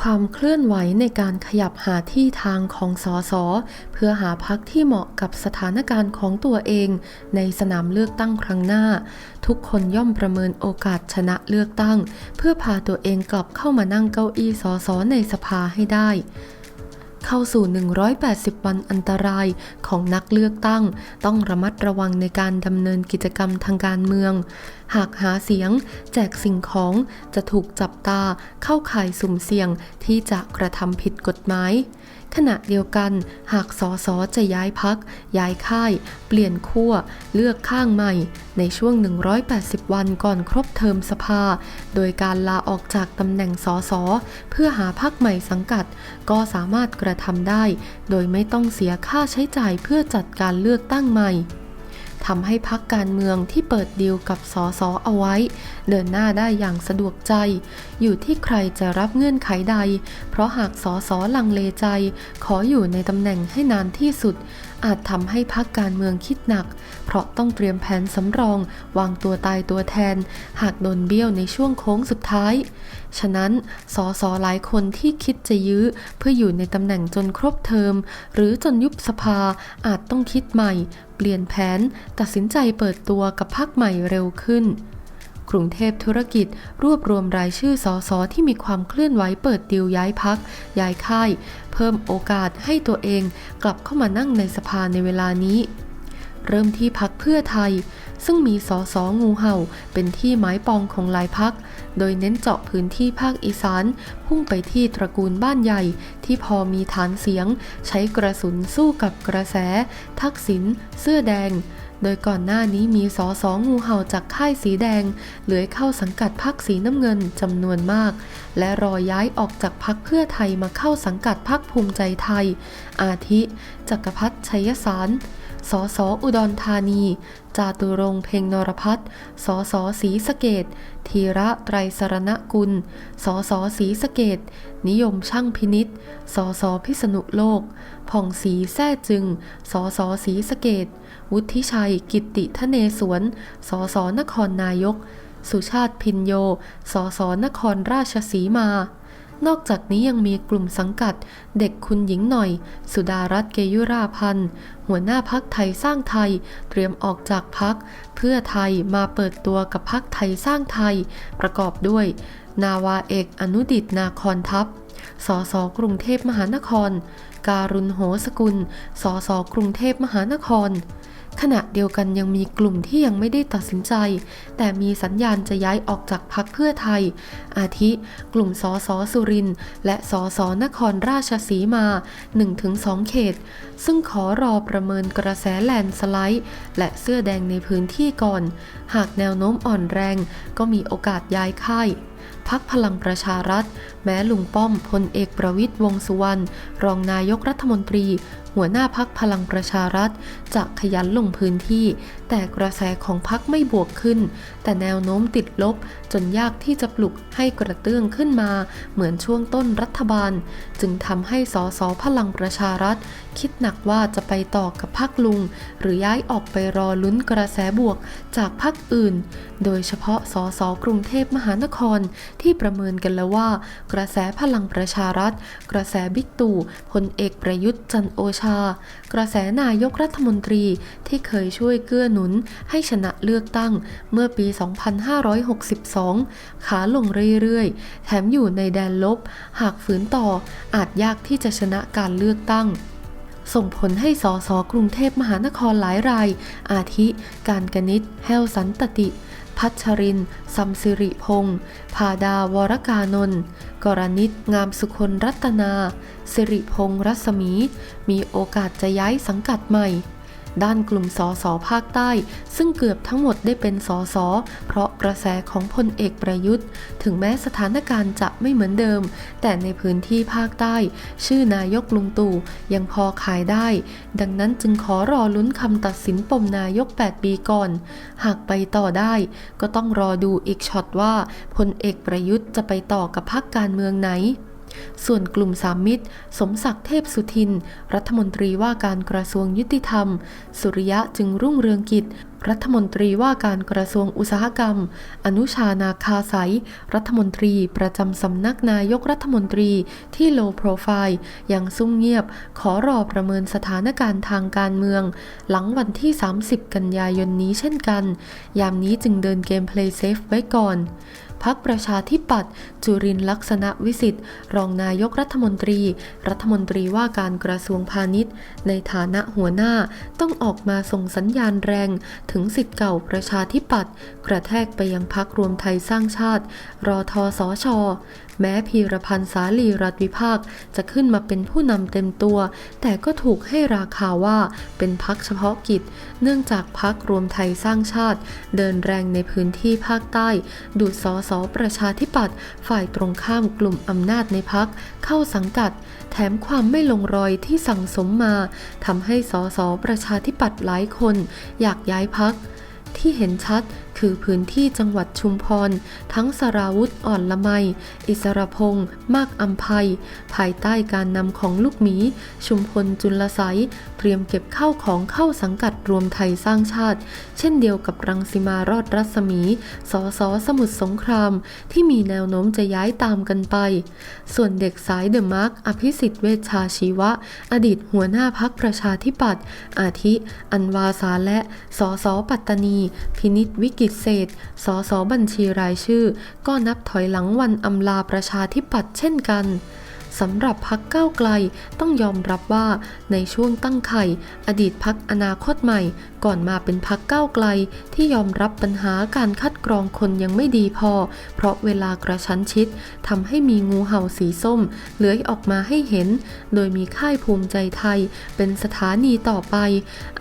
ความเคลื่อนไหวในการขยับหาที่ทางของสสเพื่อหาพักที่เหมาะกับสถานการณ์ของตัวเอง ในสนามเลือกตั้งครั้งหน้า ทุกคนย่อมประเมินโอกาสชนะเลือกตั้ง เพื่อพาตัวเองกลับเข้ามานั่งเก้าอี้สสในสภาให้ได้ เข้าสู่ 180 วันอันตรายของนักเลือกตั้ง ต้องระมัดระวังในการดำเนินกิจกรรมทางการเมือง หากหาเสียง แจกสิ่งของจะถูกจับตาเข้าข่ายสุ่มเสี่ยงที่จะกระทำผิดกฎหมาย ขณะเดียวกัน หากสสจะย้ายพัก ย้ายค่าย เปลี่ยนขั้ว เลือกข้างใหม่ ในช่วง 180 วันก่อนครบเทอมสภา โดยการลาออกจากตำแหน่งสสเพื่อหาพักใหม่สังกัด ก็สามารถกระทำได้ โดยไม่ต้องเสียค่าใช้จ่ายเพื่อจัดการเลือกตั้งใหม่ ทำให้พักการเมืองที่เปิดดีลกับสสเอาไว้ เดินหน้าได้อย่างสะดวกใจ อยู่ที่ใครจะรับเงื่อนไขใด เพราะหากสสลังเลใจ ขออยู่ในตำแหน่งให้นานที่สุดอาจทำให้พักการเมืองคิดหนัก เพราะต้องเตรียมแผนสำรอง วางตัวตายตัวแทน หากโดนเบี้ยวในช่วงโค้งสุดท้าย ฉะนั้นสสหลายคนที่คิดจะยื้อเพื่ออยู่ในตำแหน่งจนครบเทอม หรือจนยุบสภาอาจต้องคิดใหม่ เปลี่ยนแผน ตัดสินใจเปิดตัวกับพักใหม่เร็วขึ้น กรุงเทพธุรกิจรวบรวมรายชื่อสสที่มีความเคลื่อนไหวเปิดดิวย้ายพัก ย้ายค่าย เพิ่มโอกาสให้ตัวเองกลับเข้ามานั่งในสภาในเวลานี้ เริ่มที่พักเพื่อไทย ซึ่งมีสอสองูเห่า เป็นที่หมายปองของหลายพัก โดยเน้นเจาะพื้นที่ภาคอีสาน พุ่งไปที่ตระกูลบ้านใหญ่ ที่พอมีฐานเสียง ใช้กระสุนสู้กับกระแส ทักษิณเสื้อแดง โดยก่อนหน้านี้มีสอสองูเห่าจากค่ายสีแดงเลื้อยเข้าสังกัดพักสีน้ำเงินจำนวนมาก และรอย้ายออกจากพักเพื่อไทยมาเข้าสังกัดพักภูมิใจไทย อาทิ จักรพัฒน์ชัยสาร สสอุดรธานี จาตุรงเพ็งนรพัฒน์สสศรีสะเกดธีระไตรสรณกุล สสศรีสะเกดนิยมช่างพินิษสสพิษณุโลก ผ่องศรีแท้จึง สสศรีสะเกดวุฒิชัยกิติทเนศวรสสนครนายก สุชาติพินโย สสนครราชสีมา นอกจากนี้ยังมีกลุ่มสังกัด เด็กคุณหญิงหน่อย สุดารัตน์เกยุราพันธ์ หัวหน้าพักไทยสร้างไทย เตรียมออกจากพัก เพื่อไทยมาเปิดตัวกับพักไทยสร้างไทย ประกอบด้วย นาวาเอกอนุดิตนาคอนทัพสสกรุงเทพมหานคร การุณโหสกุล สสกรุงเทพมหานคร ขณะเดียวกันยังมีกลุ่มที่ยังไม่ได้ตัดสินใจ แต่มีสัญญาณจะย้ายออกจากพักเพื่อไทย อาทิ กลุ่มสอสอสุรินและสอสอนครราชสีมา 1-2 เขต ซึ่งขอรอประเมินกระแสแลนสไลด์ และเสื้อแดงในพื้นที่ก่อน หากแนวโน้มอ่อนแรงก็มีโอกาสย้ายค่ายพักพลังประชารัฐ แม้ลุงป้อมพลเอกประวิตยวงสุวรรณรองนายกรัฐมนตรี หัวหน้าพักพลังประชารัฐ จะขยันลงพื้นที่ แต่กระแสของพักไม่บวกขึ้น แต่แนวโน้มติดลบจนยากที่จะปลุกให้กระเตื้องขึ้นมา เหมือนช่วงต้นรัฐบาล จึงทำให้สสพลังประชารัฐ คิดหนักว่าจะไปต่อกับพักลุง หรือย้ายออกไปรอลุ้นกระแสบวกจากพักอื่น โดยเฉพาะสสกรุงเทพมหานครที่ประเมินกันแล้วว่า กระแสพลังประชารัฐ กระแสบิ๊กตู่พลเอกประยุทธ์จันโอชา กระแสนายกรัฐมนตรีที่ที่เคยช่วยเกื้อหนุนให้ชนะเลือกตั้งเมื่อปี 2562 ขาลงเรื่อยๆ แถมอยู่ในแดนลบ หากฝืนต่ออาจยากที่จะชนะการเลือกตั้งส่งผลให้สสกรุงเทพมหานครหลายราย อาทิ การกนิษฐ์แฮวสันตติ พัชรินซัมสิริพงศ์พาดาวรกานนท์กรณิตงามสุคนรัตนา สิริพงษ์รัศมี มีโอกาสจะย้ายสังกัดใหม่ ด้านกลุ่มสสภาคใต้ ซึ่งเกือบทั้งหมดได้เป็นสสเพราะกระแสของพลเอกประยุทธ์ ถึงแม้สถานการณ์จะไม่เหมือนเดิม แต่ในพื้นที่ภาคใต้ ชื่อนายกลุงตู่ยังพอขายได้ ดังนั้นจึงขอรอลุ้นคำตัดสินปมนายก 8 ปีก่อน หากไปต่อได้ ก็ต้องรอดูอีกช็อตว่าพลเอกประยุทธ์จะไปต่อกับพรรคการเมืองไหน ส่วนกลุ่มสามมิตร สมศักดิ์เทพสุทิน รัฐมนตรีว่าการกระทรวงยุติธรรม สุริยะจึงรุ่งเรืองกิจ รัฐมนตรีว่าการกระทรวงอุตสาหกรรม อนุชานาคาสายรัฐมนตรีประจำสำนักนายกรัฐมนตรีที่โลโปรไฟล์ยังซุ่มเงียบ ขอรอประเมินสถานการณ์ทางการเมือง หลังวันที่ 30 กันยายนนี้เช่นกัน ยามนี้จึงเดินเกม Play Safe ไว้ก่อน พักประชาธิปัตย์จุรินลักษณะวิสิทธิ์ รองนายกรัฐมนตรี รัฐมนตรีว่าการกระทรวงพาณิชย์ ในฐานะหัวหน้าต้องออกมาส่งสัญญาณแรงถึงสิทธิ์เก่าประชาธิปัตย์กระแทกไปยังพักรวมไทยสร้างชาติ รอทอสอชอแม้พีรพันธ์สาลีรัฐวิภาคจะขึ้นมาเป็นผู้นำเต็มตัว แต่ก็ถูกให้ราคาว่าเป็นพักเฉพาะกิจ เนื่องจากพักรวมไทยสร้างชาติ เดินแรงในพื้นที่ภาคใต้ ดูดสอสประชาธิปัตย์ฝ่ายตรงข้ามกลุ่มอำนาจในพักเข้าสังกัด แถมความไม่ลงรอยที่สั่งสมมาทำให้สสประชาธิปัตย์หลายคน อยากย้ายพัก ที่เห็นชัดคือพื้นที่จังหวัดชุมพร ทั้งสราวุธอ่อนละไม อิสรพงษ์มากอัมภัย ภายใต้การนำของลูกหมี ชุมพลจุลไสยเตรียมเก็บเข้าของเข้าสังกัดรวมไทยสร้างชาติ เช่นเดียวกับรังสิมารอดรัศมีสอสอสมุทรสงคราม ที่มีแนวโน้มจะย้ายตามกันไป ส่วนเด็กสายเดอะมาร์กอภิสิทธิ์เวชชาชีวะ อดีตหัวหน้าพักประชาธิปัตย์อาทิ อันวาสาและสอสอปัตตานีพินิษวิกิตเศษสอสอบัญชีรายชื่อ ก็นับถอยหลังวันอำลาประชาธิปัตย์เช่นกัน สำหรับพักก้าวไกลต้องยอมรับว่าในช่วงตั้งไข่ อดีตพักอนาคตใหม่ ก่อนมาเป็นพักก้าวไกลที่ยอมรับปัญหาการคัดกรองคนยังไม่ดีพอ เพราะเวลากระชั้นชิดทำให้มีงูเห่าสีส้มเลื้อยออกมาให้เห็น โดยมีค่ายภูมิใจไทย เป็นสถานีต่อไป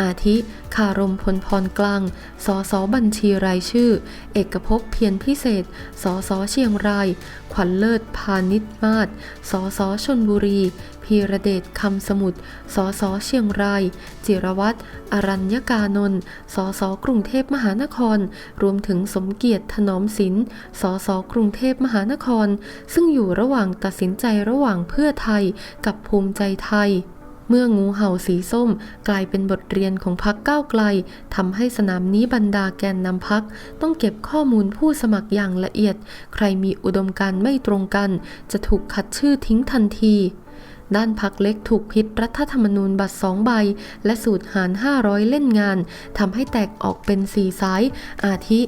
อาทิคารมพลพรกลาง สสบัญชีรายชื่อ เอกภพเพียรพิเศษ สสเชียงราย ขวัญเลิศพาณิชมาศสสสชนบุรี พีระเดชคำสมุทร สสเชียงราย จิรวัตร อรัญญกานนท์ สสกรุงเทพมหานคร รวมถึงสมเกียรติถนอมศิลป์ สสกรุงเทพมหานคร ซึ่งอยู่ระหว่างตัดสินใจระหว่างเพื่อไทยกับภูมิใจไทย เมื่องูเห่าสีส้มกลายเป็นบทเรียนของพักก้าวไกลทำให้สนามนี้บรรดาแกนนำพักต้องเก็บข้อมูลผู้สมัครอย่างละเอียด ใครมีอุดมการณ์ไม่ตรงกัน จะถูกคัดชื่อทิ้งทันที ด้านพักเล็กถูกพิษรัฐธรรมนูญบัตรสองใบ และสูตรหาร 500 เล่นงานทำให้แตกออกเป็น4สาย อาทิ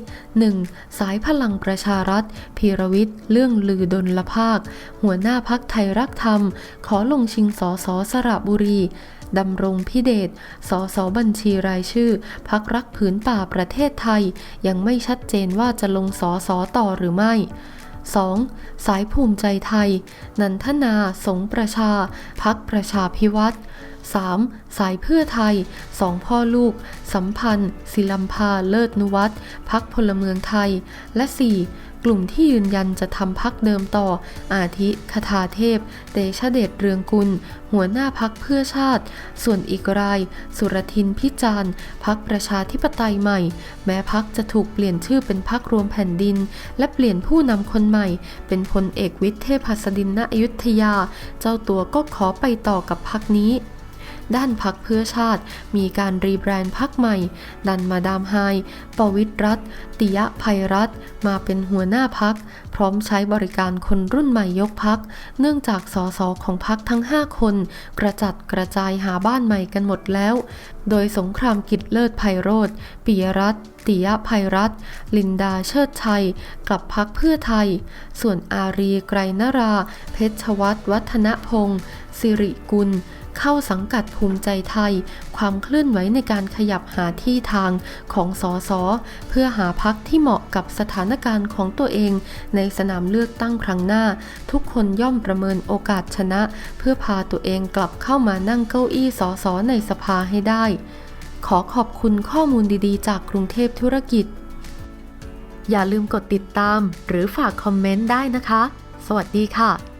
1. สายพลังประชารัฐ พีรวิทย์เรื่องลือดลภาค หัวหน้าพักไทยรักธรรม ขอลงชิงสอสอสระบุรีดำรงพิเดชสอสอบัญชีรายชื่อ พักรักผืนป่าประเทศไทย ยังไม่ชัดเจนว่าจะลงสอสอต่อหรือไม่ 2. สายภูมิใจไทย นันทนา สงประชา พักประชาพิวัตร 3. สายเพื่อไทยสองพ่อลูก สัมพันธ์ ศิลัมพาเลิศนุวัตรพักพลเมืองไทย และ 4. กลุ่มที่ยืนยันจะทำพักเดิมต่อ อาทิคทาเทพ เตชะเดชเรืองกุล หัวหน้าพักเพื่อชาติ ส่วนอีกราย สุรทินพิจารณ์พักประชาธิปไตยใหม่ แม้พักจะถูกเปลี่ยนชื่อเป็นพักรวมแผ่นดิน และเปลี่ยนผู้นำคนใหม่ เป็นพลเอกวิทย์เทพหัสดินณอยุธยา เจ้าตัวก็ขอไปต่อกับพักนี้ ด้านพักเพื่อชาติ มีการรีแบรนด์พักใหม่ ดันมาดามไฮปวิตรรัตติยะภัยรัตมาเป็นหัวหน้าพัก พร้อมใช้บริการคนรุ่นใหม่ยกพัก เนื่องจากสสของพักทั้ง 5 คน กระจัดกระจายหาบ้านใหม่กันหมดแล้ว โดยสงครามกิจเลิศไพโรธปิยรัตติยะภัยรัตลินดาเชิดชัย กลับพักเพื่อไทย ส่วนอารีไกรนรา เพชรวัฒน์วัฒนพงศ์สิริกุล เข้าสังกัดภูมิใจไทย ความเคลื่อนไหวในการขยับหาที่ทางของสอสอเพื่อหาพักที่เหมาะกับสถานการณ์ของตัวเอง ในสนามเลือกตั้งครั้งหน้า ทุกคนย่อมประเมินโอกาสชนะ เพื่อพาตัวเองกลับเข้ามานั่งเก้าอี้สอสอในสภาให้ได้ ขอขอบคุณข้อมูลดีๆ จากกรุงเทพธุรกิจ อย่าลืมกดติดตาม หรือฝากคอมเมนต์ได้นะคะ สวัสดีค่ะ